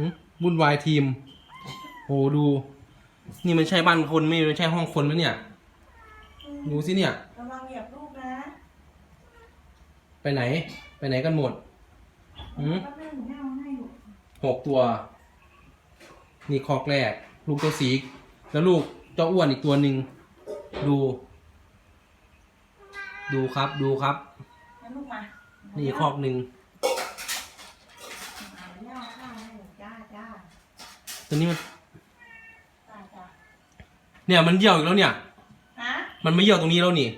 หึวุ่นวายทีม โหดู นี่มันใช่บ้านคนไม่ใช่ห้องคนแล้วเนี่ยดูสิเนี่ย ระวังเหยียบลูกนะไปไหน ไปไหนกันหมดหืม แป๊บนึงหนูให้เอาให้อยู่หกตัว นี่คอกแรก ลูกตัวสีแล้วลูกเจ้าอ้วนอีกตัวหนึ่งดู ดูครับดูครับงั้นลูกมานี่คอกหนึ่ง เอาไปย่าข้าวให้หนูจ้าจ้า ตัวนี้มันจ้าจ้าเนี่ยมันเยี่ยวอีกแล้วเนี่ย ฮะมันไม่เยี่ยวตรงนี้แล้วนี่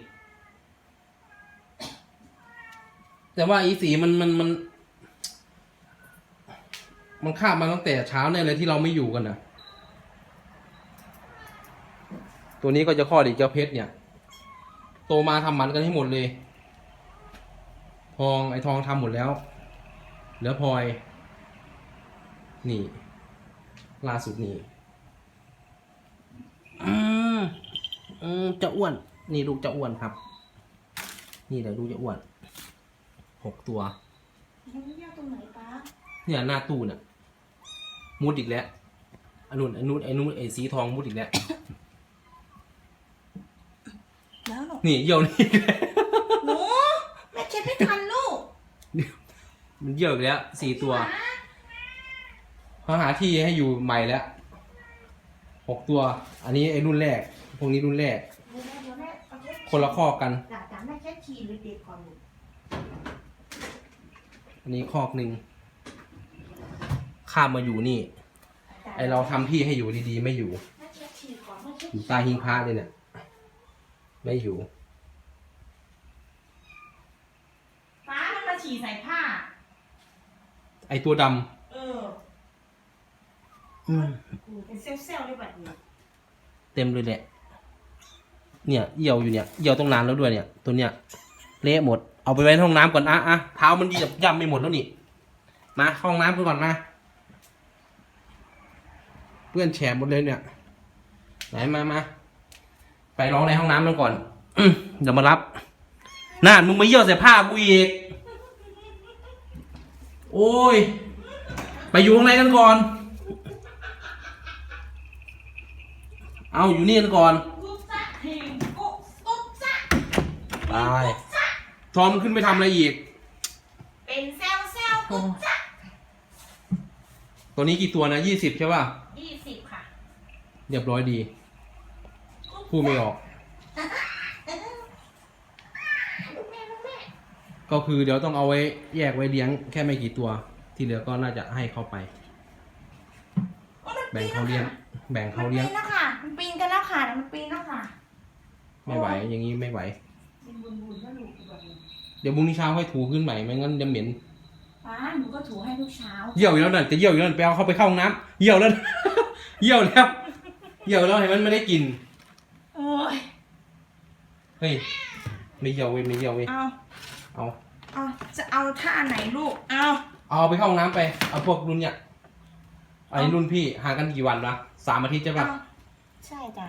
แต่ว่าอีสีมันมันมัน มันข้ามมาตั้งแต่เช้าเนี่ยเลยที่เราไม่อยู่กันนะตัวนี้ก็จะคลอดอีกเจ้าเพชรเนี่ย โตมาทำหมันกันให้หมดเลย ทองไอ้ทองทำหมดแล้ว เหลือพลอย นี่ ล่าสุดนี่อืมอืมจะอ้วน นี่ลูกจะอ้วนครับ นี่แหละลูกจะอ้วนหกตัวยังไม่ย่าตรงไหนป้าเนี่ยหน้าตู้เนี่ยมุดอีกแล้วอันนู้นอันนู้นไอ้นู้นไอ้สีทองมุดอีกแล้ว แล้วหนูนี่เยี่ยวนี่หนูแม่เช็ดไม่ทันลูกมันเยี่ยวอีกแล้วสี่ตัวเขา หาที่ให้อยู่ใหม่แล้วหกตัว อันนี้ไอ้รุ่นแรก พวกนี้รุ่นแรก เดี๋ยวแม่เดี๋ยวแม่เอาเช็ดคนละข้อกกันจ้าจ้าแม่เช็ดฉี่เด็กๆก่อนลูกอันนี้คอกหนึ่งข้ามมาอยู่นี่จ้ไอเราทำที่ให้อยู่ดีๆ ไม่อยู่ แม่เช็ดฉี่ก่อนแม่เช็ดอยู่ใต้หิ้งพระเลยเนี่ย ไม่อยู่ป้ามันมาฉี่ใส่ผ้า ไอตัวดเออำ อืมกูเป็นเซลล์ๆเลยแบบนี้เต็มเลยแหละ เนี่ยเหี่ยวอยู่เนี่ยเหี่ยวตรงนานแล้วด้วยเนี่ย ตัวเนี้ยเละหมด เอาไปไว้ในห้องน้ำก่อนอะอะเท้ามันเหยียบย่ำไม่หมดแล้วนี่ มาเข้าห้องน้ำกันก่อนมา เพื่อนแฉหมดเลยเนี่ย ไหนมามา ไปร้องในห้องน้ำกันก่อนอื้อเดี๋ยวมารับน่านมึงมาเยี่ยวใส่ผ้ากูอีก โอ้ย ไปอยู่ข้างในกันก่อน เอาอยู่นี่กันก่อนกุ๊กซะเฮงกุ๊กกุ๊กซะตายทอมขึ้นไปทำอะไรอีก เป็นเซลล์เซลล์กุ๊กซะตัวนี้กี่ตัวนะยี่สิบใช่ป่ะยี่สิบค่ะ เรียบร้อยดี พูดไม่ออกลูกแม่ลูกแม่ก็คือเดี๋ยวต้องเอาไว้แยกไว้เลี้ยงแค่ไม่กี่ตัว ที่เหลือก็น่าจะให้เขาไปโอ้ยมันแบ่ปีงนเขาเลี้ยง แบ่งเขาเลี้ยง มันปีนแล้วค่ะมันปีนกันแล้วค่ะมันปีนแล้วค่ะไม่ไหว อย่างนี้ไม่ไหว เป็นบุญบุญๆนะลูกแบบนี้เดี๋ยวพรุ่งนี้เช้าค่อยถูขึ้นใหม่ไม่งั้นจะเหม็น ป้าหนูก็ถูให้ทุกเช้าเยี่ยวอีกแล้วนั่นจะเยี่ยวอีกแล้วนั่นไปเอาเข้าไปเข้าห้องน้ำเยี่ยวแล้วเยี่ยวแล้วเยี่ยวแล้วเห็นมันไม่ได้กิน โอ้ยเฮ้ย ไม่เยี่ยวเว้ยไม่เยี่ยวเว้ย เอาเอา เอาจะเอาท่าไหนลูกเอาเอาไปเข้าห้องน้ำไป เอาพวกรุ่นเนี่ยไอ้รุ่นพี่ห่างกันกี่วันวะสามอาทิตย์ใช่ปะเอาใช่จ้ะ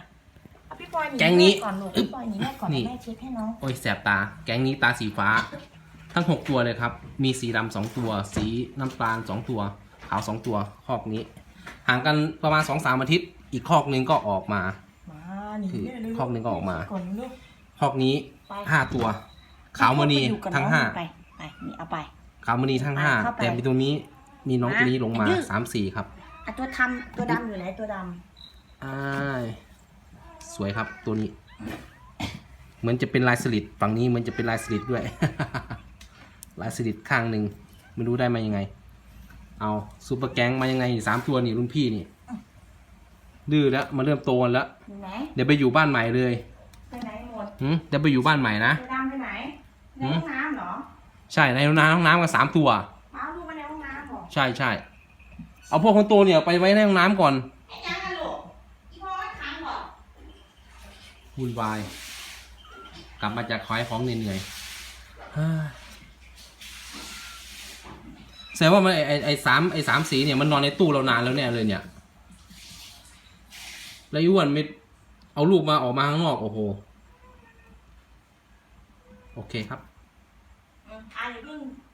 เอาพี่ปอยหนีแก๊งนี้แม่ก่อนลูกพี่ปอยหนีแม่ก่อนนี่แม่เช็ดให้น้อง โอ้ยแสบตา แก๊งนี้ตาสีฟ้า ทั้งหกตัวเลยครับ มีสีดำสองตัว สีน้ำตาลสองตัว ขาวสองตัวคอกนี้ ห่างกันประมาณสองสามอาทิตย์ อีกคอกหนึงก็ออกมา มาหนีคือเลยคอกหนึ่งก็ออกมา ก่อนลูก คอกนี้ไป ห้าตัว ขาวมณีไปอยู่กับทั้งน้อห้าไปไปนี่เอาไป ขาวมณีทั้งห้า เข้าไปแต่มีตรงนี้มีน้องตัวนี้ลงมาดื้อ สามสี่ครับ อะตัวทำตัวดำอยู่ไหนตัวดอ้าย สวยครับตัวนี้ เหมือนจะเป็นลายสลิดฝั่งนี้เหมือนจะเป็นลายสลิดด้วย ลายสลิดข้างหนึ่งไม่รู้ได้มายังไง เอาซูเปอร์แก๊งมายังไงสามตัวนี่รุ่นพี่นี่ดื้อแล้วมาเริ่มโตแล้วำอยู่ไหนเดี๋ยวไปอยู่บ้านใหม่เลยไปไหนหมดหืมเดี๋ยวไปอยู่บ้านใหม่นะตัวดำไปไหนในหืมห้องน้ำเหรอใช่ในห้องน้ำห้องน้ำกันสามตัวป้าลูกไปในห้องน้ำเหรอใช่ใช่เอาพวกคนโตเนี่ยไปไว้ในห้องน้ำก่อน ไอ้ยังอะลูกอีพ่อไม่ขังเหรอ วุ่นวาย กลับมาจากขายของเหนื่อยๆฮ่าแสดงว่ามันไอไอ้ไอสามไอสามสีเนี่ยมันนอนในตู้เรานานแล้วเนี่ยเลยเนี่ย แล้วอ้วนไม่เอาลูกมาออกมาข้างนอกโอ้โห โอเคครับอืมอะอย่าเพิ่ง